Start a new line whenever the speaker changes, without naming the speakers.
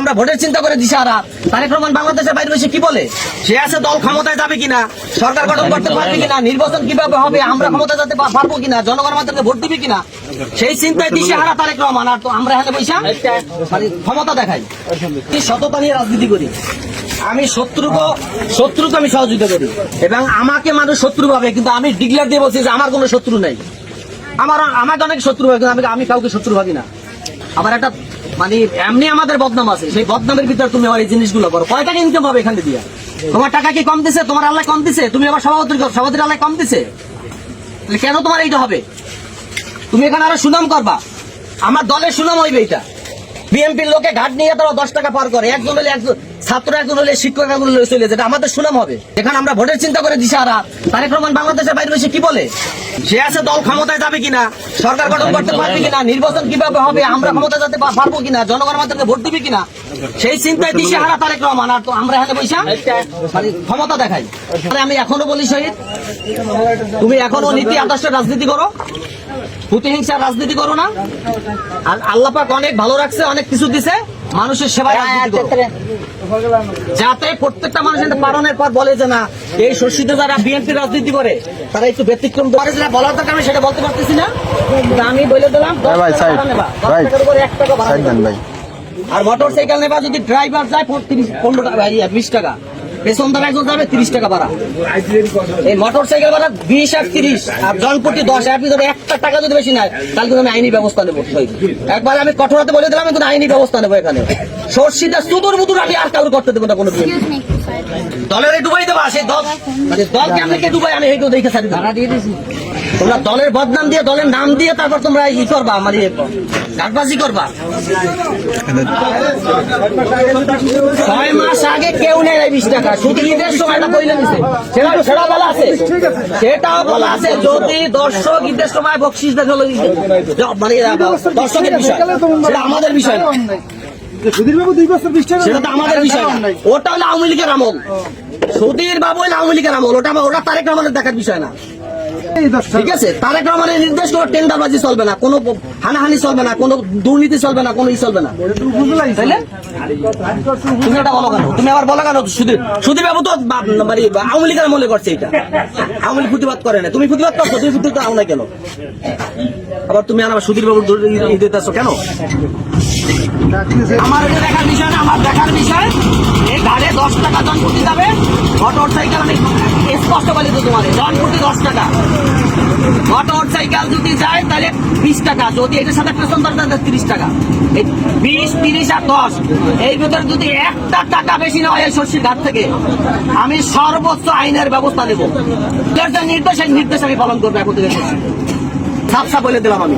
আমরা ভোটের চিন্তা করে দিশাহারা তারেক রহমান বাংলাদেশের বাইরে বসে কি বলে? সে আছে দল ক্ষমতায় যাবে কিনা? সরকার গঠন করতে পারবে কিনা? নির্বাচন কীভাবে হবে? আমরা ক্ষমতায় যেতে পারব কিনা? জনগণ আমাদেরকে ভোট দিবে কিনা? সেই চিন্তায় দিশাহারা তারেক রহমান। আর তো আমরা এখানে বৈশা মানে ক্ষমতা দেখাই। কি সততা নিয়ে রাজনীতি করি? আমি শত্রুকে শত্রুকে আমি সহযোগিতা করি। এবং আমাকে মানুষ শত্রু ভাবে, কিন্তু আমি ডিক্লেয়ার দিয়ে বলছি যে আমার কোনো শত্রু নেই। আমার, আমাকে অনেক শত্রু ভাবে, কিন্তু আমি কাউকে শত্রু ভাবি না। আবার একটা মানে এমনি আমাদের বদনাম আছে। সেই বদনামের ভিতরে তুমি আবার এই জিনিসগুলো করো। কয় টাকা ইনকাম হবে এখান দিয়ে? তোমার টাকা কি কম দিছে? তোমার আল্লাহ কম দিছে? তুমি আবার সভাপতি সভাপতির আল্লাহ কম দিছে? কেন তোমার এইটা হবে? তুমি এখানে আরও সুনাম করবা। আমার দলের সুনাম হইবে এটা বিএমপির লোকে ঘাট নিয়ে তারা দশ টাকা পার করে। একজন হলে একজন ছাত্র একজন হলে শিক্ষক একজন হলে চলে যেটা আমাদের সুনাম হবে। এখানে আমরা ভোটের চিন্তা করে দিশাহারা তারেক রহমান বাংলাদেশের বাইরে বসে কি বলে? সে আছে দল ক্ষমতায় যাবে কিনা, সরকার গঠন করতে পারবে কিনা, নির্বাচন কীভাবে হবে, আমরা ক্ষমতায় যেতে পারব কিনা জনগণ আমাদেরকে ভোট দিবে কিনা, সেই চিন্তায় দিশাহারা তারেক রহমান। আর তো আমরা এখানে বৈশা মানে ক্ষমতা দেখাই। আমি এখনও বলি, শহীদ, তুমি এখনও নীতি আদর্শের রাজনীতি করো। প্রতিহিংসার রাজনীতি করো না। আর আল্লাহ পাক অনেক ভালো রাখছে, অনেক কিছু দিছে। মানুষের সেবায় যাতে প্রত্যেকটা মানুষ পালনের পর বলে যে না এই শস্যিতে যারা বিএনপি রাজনীতি করে তারা একটু ব্যতিক্রম করে। যেটা বলার দরকার আমি সেটা বলতে পারতেছি না। আমি বলে দিলাম আর মোটর সাইকেল নেবা। যদি ড্রাইভার যায় তিরিশ পনেরো টাকা বিশ টাকা। পেছন দাম একজন যাবে তিরিশ টাকা ভাড়া। এই মোটর সাইকেল ভাড়া বিশ আর তিরিশ। আর জনপ্রতি দশ আপনি ভিতরে একটা টাকা যদি বেশি নেয় তাহলে কিন্তু আমি আইনি ব্যবস্থা নেব। একবার আমি কঠোরতে বলে দিলাম আমি কিন্তু আইনি ব্যবস্থা নেব এখানে। সর্ষিটা সুদুর মুদুর আমি আর কারোর করতে দেবো না কোনো দিন দলের এই ডুবাই দেবা সেই দল মানে দল কেমন কে ডুবাই আমি এইটু দেখে সারি দিয়ে দিয়েছি তোমরা দলের বদনাম দিয়ে দলের নাম দিয়ে তারপর তোমরা ই করবা মানে কাটবাজি করবা। ছয় মাস আগে কেউ নেই বিশ টাকা। শুধু ঈদের সময়টা বইলে দিছে। সেটা সেটা বলা আছে। সেটাও বলা আছে যদি দর্শক ঈদের সময় বকশিস দেখল মানে দর্শকের বিষয়। সেটা আমাদের বিষয় না।
সুধীরবাবু দুই বছর বিশ টাকা
সেটা তো আমাদের বিষয় ওটা হলো আওয়ামী লীগের আমল। সুধীর বাবু আওয়ামী লীগের আমল। ওটা ওটা তারেক রহমানের দেখার বিষয় না। ঠিক আছে তারেক রহমানের নির্দেশ কোনো টেন্ডারবাজি চলবে না কোনো হানাহানি চলবে না, কোনো দুর্নীতি চলবে না, কোনো ই চলবে না। তুমি এটা বলো কেন? তুমি আবার বলো কেন? সুধীর সুধীর বাবু তো মানে আওয়ামী লীগের আমলে করছে এটা। আওয়ামী লীগ প্রতিবাদ করে না। তুমি প্রতিবাদ করছ, তুমি প্রতিবাদ আও না কেন? আবার তুমি আবার সুধীর বাবু দিতেছো কেন? আমার এটা দেখার বিষয় না, আমার দেখার বিষয়, এই গাড়ি দশ টাকা জন প্রতি যাবে মোটর সাইকেল আমি স্পষ্ট বলে তো তোমার জন প্রতি দশ টাকা। মোটর সাইকেল যদি যায়, তাহলে বিশ টাকা। যদি বিশ, তিরিশ আর দশ। এই ভিতরে যদি একটা টাকা বেশি থেকে, আমি সর্বোচ্চ আইনের ব্যবস্থা নেব। নির্দেশ নির্দেশ আমি পালন করব এখন থেকে। সাফ বলে দিলাম আমি।